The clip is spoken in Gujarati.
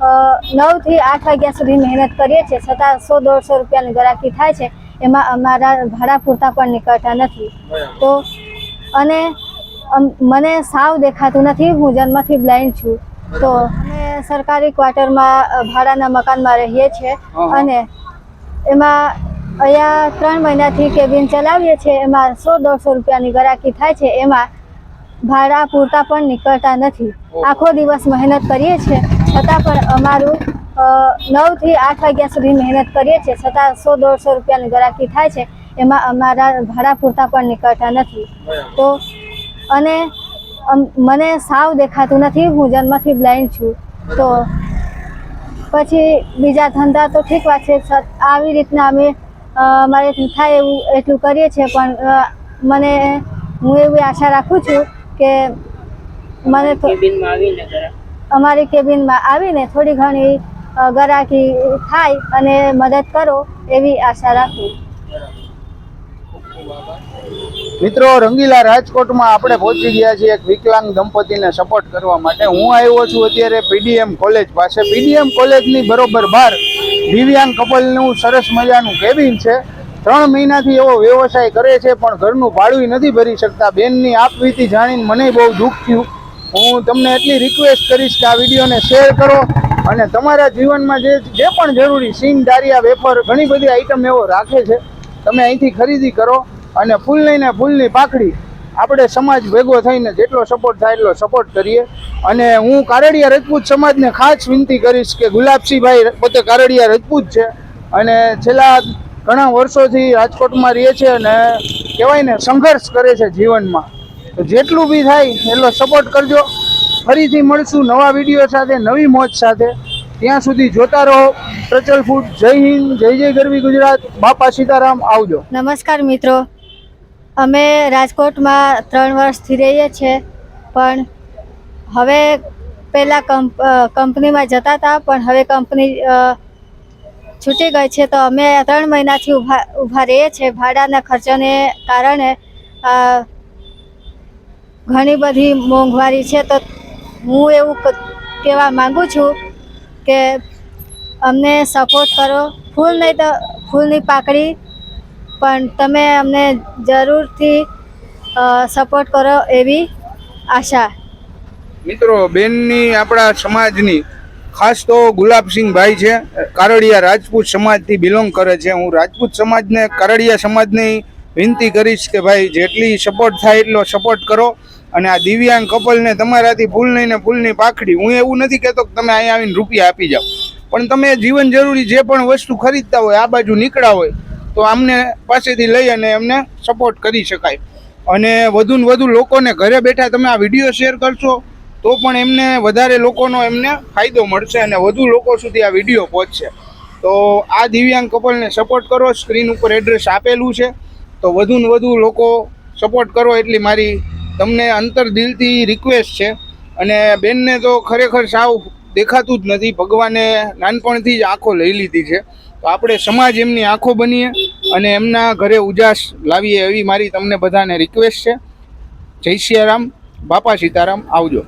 નવથી આઠ વાગ્યા સુધી મહેનત કરીએ છીએ છતાં સો દોઢસો રૂપિયાની ગરાકી થાય છે એમાં અમારા ભાડા પૂરતા પણ નીકળતા નથી. તો અને મને સાવ દેખાતું નથી હું જન્મથી બ્લાઇન્ડ છું. તો અમે સરકારી ક્વાર્ટરમાં ભાડાના મકાનમાં રહીએ છીએ અને એમાં અહીંયા ત્રણ મહિનાથી કેબિન ચલાવીએ છીએ એમાં સો દોઢસો રૂપિયાની ગરાકી થાય છે એમાં ભાડા પૂરતા પણ નીકળતા નથી. આખો દિવસ મહેનત કરીએ છીએ છતાં પણ અમારું નવથી આઠ વાગ્યા સુધી મહેનત કરીએ છીએ. છતાં સો દોઢસો રૂપિયાની ગરાકી થાય છે. એમાં અમારા ભાડા પૂરતા પણ નીકળતા નથી. તો અને મને સાવ દેખાતું નથી. હું જન્મથી બ્લાઇન્ડ છું. તો પછી બીજા ધંધા તો ઠીક વાત છે. આવી રીતના અમે મારે થાય એવું એટલું કરીએ છીએ. પણ મને, હું એવી આશા રાખું છું કે મને તો અમારી કેબિનમાં આવીને થોડી ઘણી ગરાકી થાય અને મદદ કરો એવી આશા રાખું. મિત્રો, રંગીલા રાજકોટમાં આપણે પહોંચી ગયા છીએ એક વિકલાંગ દંપતીને સપોર્ટ કરવા માટે. હું આવ્યો છું અત્યારે પીડીએમ કોલેજ પાસે. પીડીએમ કોલેજની બરોબર બહાર દિવ્યાંગ કપલનું સરસ મજાનું કેબિન છે. ત્રણ મહિનાથી એવો વ્યવસાય કરે છે, પણ ઘરનું ભાડું નથી ભરી શકતા. બેનની આપવીતી જાણીને મને બહુ દુઃખ થયું. હું તમને એટલી રિક્વેસ્ટ કરીશ કે આ વિડીયોને શેર કરો અને તમારા જીવનમાં જે જે પણ જરૂરી સીન દારિયા વેફર, ઘણી બધી આઈટમ એવો રાખે છે, તમે અહીંથી ખરીદી કરો અને ફૂલ લઈને ફૂલની પાકડી આપણે સમાજ ભેગો થઈને જેટલો સપોર્ટ થાય એટલો સપોર્ટ કરીએ. અને હું કારડિયા રજપૂત સમાજને ખાસ વિનંતી કરીશ કે ગુલાબસિંહભાઈ પોતે કારડિયા રજપૂત છે અને છેલ્લા ઘણા વર્ષોથી રાજકોટમાં રહે છે અને કહેવાય ને સંઘર્ષ કરે છે જીવનમાં. તો જેટલું બી થાય એટલો સપોર્ટ કરજો. ફરીથી મળશું નવા વીડિયો સાથે, નવી મોજ સાથે. ત્યાં સુધી જોતા રહો. પ્રચલ ફૂડ જય હિન્દ, જય જય ગરવી ગુજરાત. બાપા સીતારામ, આવજો. નમસ્કાર મિત્રો. અમે રાજકોટમાં ત્રણ વર્ષથી રહીએ છીએ, પણ હવે પહેલાં કંપ કંપનીમાં જતા હતા, પણ હવે કંપની છૂટી ગઈ છે. તો અમે ત્રણ મહિનાથી ઊભા ઊભા રહીએ છીએ. ભાડાના ખર્ચાને કારણે ઘણી બધી મોંઘવારી છે તો હું એવું કહેવા માગું છું કે અમને સપોર્ટ કરો. ફૂલ નહીં તો ફૂલની પાકડી, પણ તમે અમને જરૂરથી સપોર્ટ કરો એવી આશા. મિત્રો, બેનની આપણા સમાજની, ખાસ તો ગુલાબસિંહભાઈ છે, કારડિયા રાજપૂત સમાજથી બિલોંગ કરે છે. હું રાજપૂત સમાજને, કારડિયા સમાજની વિનંતી કરીશ કે ભાઈ જેટલી સપોર્ટ થાય એટલો સપોર્ટ કરો. અને આ દિવ્યાંગ કપલને તમારાથી ભૂલ નહીં ને ભૂલની પાખડી. હું એવું નથી કહેતો કે તમે અહીંયા આવીને રૂપિયા આપી જાઓ. પણ તમે જીવન જરૂરી જે પણ વસ્તુ ખરીદતા હોય, આ બાજુ નીકળ્યા હોય, તો આમને પાસેથી લઈ અને એમને સપોર્ટ કરી શકાય. અને વધુ ને વધુ લોકોને ઘરે બેઠા તમે આ વીડિયો શેર કરશો, તો પણ એમને વધારે લોકોનો એમને ફાયદો મળશે અને વધુ લોકો સુધી આ વીડિયો પહોંચશે. તો આ દિવ્યાંગ કપલને સપોર્ટ કરો. સ્ક્રીન ઉપર એડ્રેસ આપેલું છે. તો વધુ ને વધુ લોકો સપોર્ટ કરો એટલી મારી તમને અંતર દિલથી રિક્વેસ્ટ છે. અને બેનને તો ખરેખર સાવ દેખાતું જ નથી. ભગવાને નાનપણથી જ આંખો લઈ લીધી છે. તો આપણે સમાજ એમની આંખો બનીએ અને એમના ઘરે ઉજાસ લાવીએ એવી મારી તમને બધાને રિક્વેસ્ટ છે. જય સિયારામ બાપા સીતારામ. આવજો.